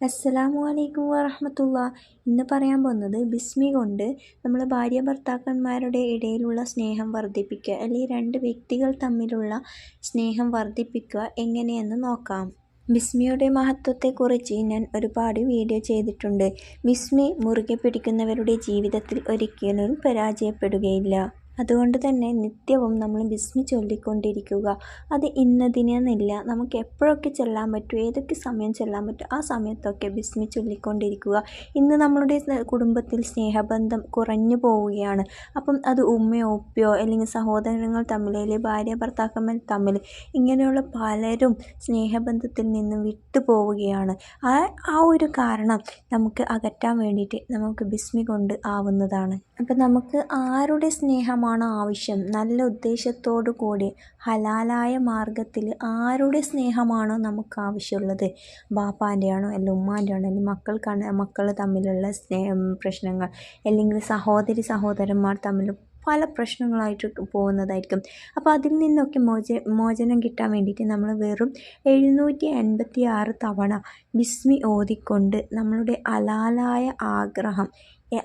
അസ്സലാമു അലൈക്കും വറഹമത്തുള്ള. ഇന്ന് പറയാൻ പോകുന്നത് ബിസ്മി കൊണ്ട് നമ്മൾ ഭാര്യ ഭർത്താക്കന്മാരുടെ ഇടയിലുള്ള സ്നേഹം വർദ്ധിപ്പിക്കുക അല്ലെങ്കിൽ രണ്ട് വ്യക്തികൾ തമ്മിലുള്ള സ്നേഹം വർദ്ധിപ്പിക്കുക എങ്ങനെയെന്ന് നോക്കാം. ബിസ്മിയുടെ മഹത്വത്തെക്കുറിച്ച് ഞാൻ ഒരുപാട് വീഡിയോ ചെയ്തിട്ടുണ്ട്. ബിസ്മി മുറുകെ പിടിക്കുന്നവരുടെ ജീവിതത്തിൽ ഒരിക്കലും പരാജയപ്പെടുകയില്ല. അതുകൊണ്ട് തന്നെ നിത്യവും നമ്മൾ ബിസ്മി ചൊല്ലിക്കൊണ്ടിരിക്കുക. അത് ഇന്നതിനെന്നില്ല. നമുക്ക് എപ്പോഴൊക്കെ ചെല്ലാൻ പറ്റും ഏതൊക്കെ സമയം ചെല്ലാൻ പറ്റും ആ സമയത്തൊക്കെ ബിസ്മി ചൊല്ലിക്കൊണ്ടിരിക്കുക. ഇന്ന് നമ്മളുടെ കുടുംബത്തിൽ സ്നേഹബന്ധം കുറഞ്ഞു പോവുകയാണ്. അപ്പം അത് ഉമ്മയോ ഉപ്പയോ അല്ലെങ്കിൽ സഹോദരങ്ങൾ തമ്മിൽ അല്ലെങ്കിൽ ഭാര്യ ഭർത്താക്കന്മാർ തമ്മിൽ ഇങ്ങനെയുള്ള പലരും സ്നേഹബന്ധത്തിൽ നിന്നും വിട്ടുപോവുകയാണ് ആ ആ ഒരു കാരണം നമുക്ക് അകറ്റാൻ വേണ്ടിയിട്ട് നമുക്ക് ബിസ്മി കൊണ്ട് ആവുന്നതാണ്. അപ്പം നമുക്ക് ആരുടെ സ്നേഹമാണ് സ്നേഹമാണോ ആവശ്യം? നല്ല ഉദ്ദേശത്തോടു കൂടി ഹലാലായ മാർഗത്തിൽ ആരുടെ സ്നേഹമാണോ നമുക്ക് ആവശ്യമുള്ളത്? ബാപ്പാന്റെ ആണോ അല്ല ഉമ്മാന്റെ ആണോ അല്ലെങ്കിൽ മക്കൾക്കാണ് മക്കൾ തമ്മിലുള്ള സ്നേഹം പ്രശ്നങ്ങൾ. അല്ലെങ്കിൽ സഹോദരി സഹോദരന്മാർ തമ്മിൽ പല പ്രശ്നങ്ങളായിട്ട് പോകുന്നതായിരിക്കും. അപ്പോൾ അതിൽ നിന്നൊക്കെ മോച മോചനം കിട്ടാൻ വേണ്ടിയിട്ട് നമ്മൾ വെറും എഴുന്നൂറ്റി എൺപത്തി ആറ് തവണ ബിസ്മി ഓതിക്കൊണ്ട് നമ്മളുടെ അലാലായ ആഗ്രഹം.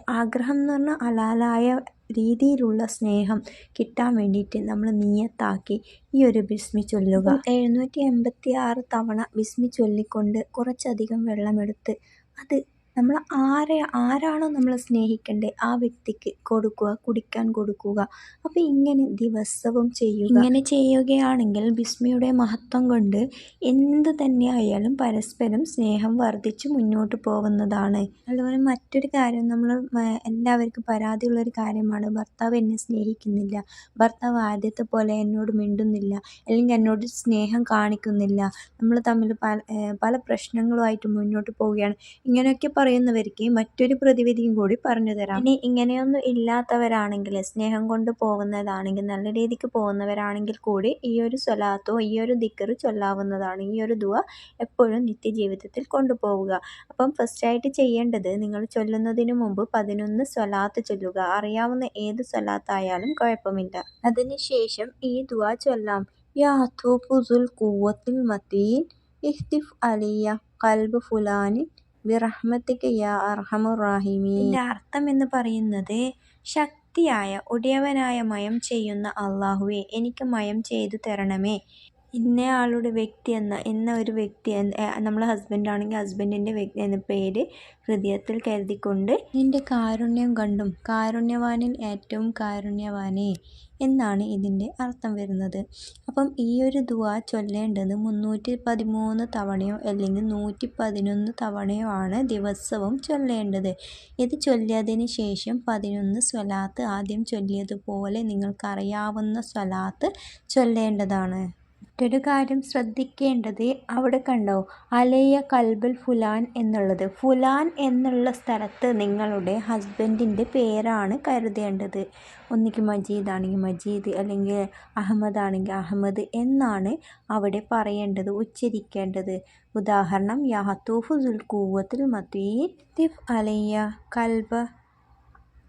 ആഗ്രഹം എന്ന് പറഞ്ഞാൽ ഹലാലായ രീതിയിലുള്ള സ്നേഹം കിട്ടാൻ വേണ്ടിയിട്ട് നമ്മൾ നിയത്താക്കി ഈ ഒരു ബിസ്മി ചൊല്ലുക. എഴുന്നൂറ്റി എൺപത്തി ആറ് തവണ ബിസ്മി ചൊല്ലിക്കൊണ്ട് കുറച്ചധികം വെള്ളമെടുത്ത് അത് നമ്മൾ ആരെ ആരാണോ നമ്മൾ സ്നേഹിക്കേണ്ടത് ആ വ്യക്തിക്ക് കൊടുക്കുക കുടിക്കാൻ കൊടുക്കുക. അപ്പോൾ ഇങ്ങനെ ദിവസവും ചെയ്യുക. ഇങ്ങനെ ചെയ്യുകയാണെങ്കിൽ ബിസ്മിയുടെ മഹത്വം കൊണ്ട് എന്ത് തന്നെ ആയാലും പരസ്പരം സ്നേഹം വർദ്ധിച്ച് മുന്നോട്ട് പോകുന്നതാണ്. അതുപോലെ മറ്റൊരു കാര്യം നമ്മൾ എല്ലാവർക്കും പരാതിയുള്ളൊരു കാര്യമാണ് ഭർത്താവ് എന്നെ സ്നേഹിക്കുന്നില്ല. ഭർത്താവ് ആദ്യത്തെ പോലെ എന്നോട് മിണ്ടുന്നില്ല. അല്ലെങ്കിൽ എന്നോട് സ്നേഹം കാണിക്കുന്നില്ല. നമ്മൾ തമ്മിൽ പല പല പ്രശ്നങ്ങളുമായിട്ട് മുന്നോട്ട് പോവുകയാണ്. ഇങ്ങനെയൊക്കെ പറയുന്നവർക്ക് മറ്റൊരു പ്രതിവിധിയും കൂടി പറഞ്ഞു തരാം. ഇനി ഇങ്ങനെയൊന്നും ഇല്ലാത്തവരാണെങ്കിൽ സ്നേഹം കൊണ്ട് പോകുന്നതാണെങ്കിൽ നല്ല രീതിക്ക് പോകുന്നവരാണെങ്കിൽ കൂടി ഈ ഒരു സ്വലാത്തോ ഈ ഒരു ദിക്കറ് ചൊല്ലാവുന്നതാണ്. ഈ ഒരു ദുവ എപ്പോഴും നിത്യജീവിതത്തിൽ കൊണ്ടുപോവുക. അപ്പം ഫസ്റ്റായിട്ട് ചെയ്യേണ്ടത് നിങ്ങൾ ചൊല്ലുന്നതിന് മുമ്പ് പതിനൊന്ന് സ്വലാത്ത് ചൊല്ലുക. അറിയാവുന്ന ഏത് സ്വലാത്തായാലും കുഴപ്പമില്ല. അതിനുശേഷം ഈ ദുവ ചൊല്ലാം. യാ തൂഫുസുൽ കൂവത്തിൽ മത്തീൻ ഇഹ്തിഫ് അലിയ കൽബ് ഫുലാനി യാ അർത്ഥം എന്ന് പറയുന്നത് ശക്തിയായ ഒടിയവനായ മയം ചെയ്യുന്ന അള്ളാഹുവെ എനിക്ക് മയം ചെയ്തു തരണമേ. ഇന്നയാളുടെ വ്യക്തി എന്ന എന്ന ഒരു വ്യക്തി നമ്മൾ ഹസ്ബൻഡാണെങ്കിൽ ഹസ്ബൻഡിന്റെ വ്യക്തി എന്ന പേര് ഹൃദയത്തിൽ കരുതിക്കൊണ്ട് നിന്റെ കാരുണ്യം കണ്ടും കാരുണ്യവാനിൽ ഏറ്റവും കാരുണ്യവാനേ എന്നാണ് ഇതിന്റെ അർത്ഥം വരുന്നത്. അപ്പം ഈ ഒരു ദുവ ചൊല്ലേണ്ടത് മുന്നൂറ്റി പതിമൂന്ന് തവണയോ അല്ലെങ്കിൽ നൂറ്റി പതിനൊന്ന് തവണയോ ആണ് ദിവസവും ചൊല്ലേണ്ടത്. ഇത് ചൊല്ലിയതിന് ശേഷം പതിനൊന്ന് സ്വലാത്ത് ആദ്യം ചൊല്ലിയതുപോലെ നിങ്ങൾക്കറിയാവുന്ന സ്വലാത്ത് ചൊല്ലേണ്ടതാണ്. മറ്റൊരു കാര്യം ശ്രദ്ധിക്കേണ്ടത് അവിടെ കണ്ടോ? അലയ കൽബൽ ഫുലാൻ എന്നുള്ളത്. ഫുലാൻ എന്നുള്ള സ്ഥലത്ത് നിങ്ങളുടെ ഹസ്ബൻഡിന്റെ പേരാണ് കരുതേണ്ടത്. ഒന്നിക്ക് മജീദ് ആണെങ്കിൽ മജീദ് അല്ലെങ്കിൽ അഹമ്മദ് ആണെങ്കിൽ അഹമ്മദ് എന്നാണ് അവിടെ പറയേണ്ടത് ഉച്ചരിക്കേണ്ടത്. ഉദാഹരണം യാഹത്തൂഫു കൂവത്തിൽ തിഫ് അലയ്യ കൽബ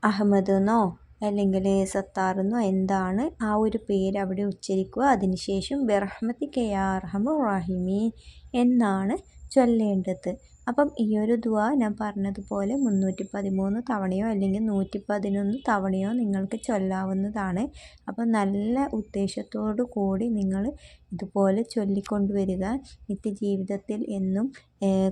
അഹമ്മദ് എന്നോ അല്ലെങ്കിൽ സത്താറെന്നോ എന്താണ് ആ ഒരു പേര് അവിടെ ഉച്ചരിക്കുക? അതിനുശേഷം ബെറഹ്മത്തി കെയാർഹമു റാഹിമീൻ എന്നാണ് ചൊല്ലേണ്ടത്. അപ്പം ഈ ഒരു ദുവ ഞാൻ പറഞ്ഞതുപോലെ മുന്നൂറ്റി പതിമൂന്ന് തവണയോ അല്ലെങ്കിൽ നൂറ്റി പതിനൊന്ന് തവണയോ നിങ്ങൾക്ക് ചൊല്ലാവുന്നതാണ്. അപ്പം നല്ല ഉദ്ദേശത്തോടു കൂടി നിങ്ങൾ ഇതുപോലെ ചൊല്ലിക്കൊണ്ടുവരിക. നിത്യജീവിതത്തിൽ എന്നും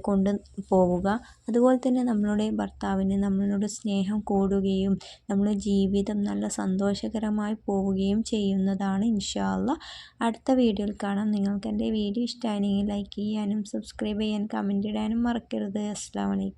കൊണ്ട് പോവുക. അതുപോലെ തന്നെ നമ്മളുടെ ഭർത്താവിന് നമ്മളോട് സ്നേഹം കൂടുകയും നമ്മുടെ ജീവിതം നല്ല സന്തോഷകരമായി പോവുകയും ചെയ്യുന്നതാണ് ഇൻഷാല്ല അടുത്ത വീഡിയോയിൽ കാണാം. നിങ്ങൾക്ക് എന്റെ വീഡിയോ ഇഷ്ടമായെങ്കിൽ ലൈക്ക് ചെയ്യാനും സബ്സ്ക്രൈബ് ചെയ്യാനും കമന്റ് ഇടാനും മറക്കരുത്. അസ്സാം വലൈക്കും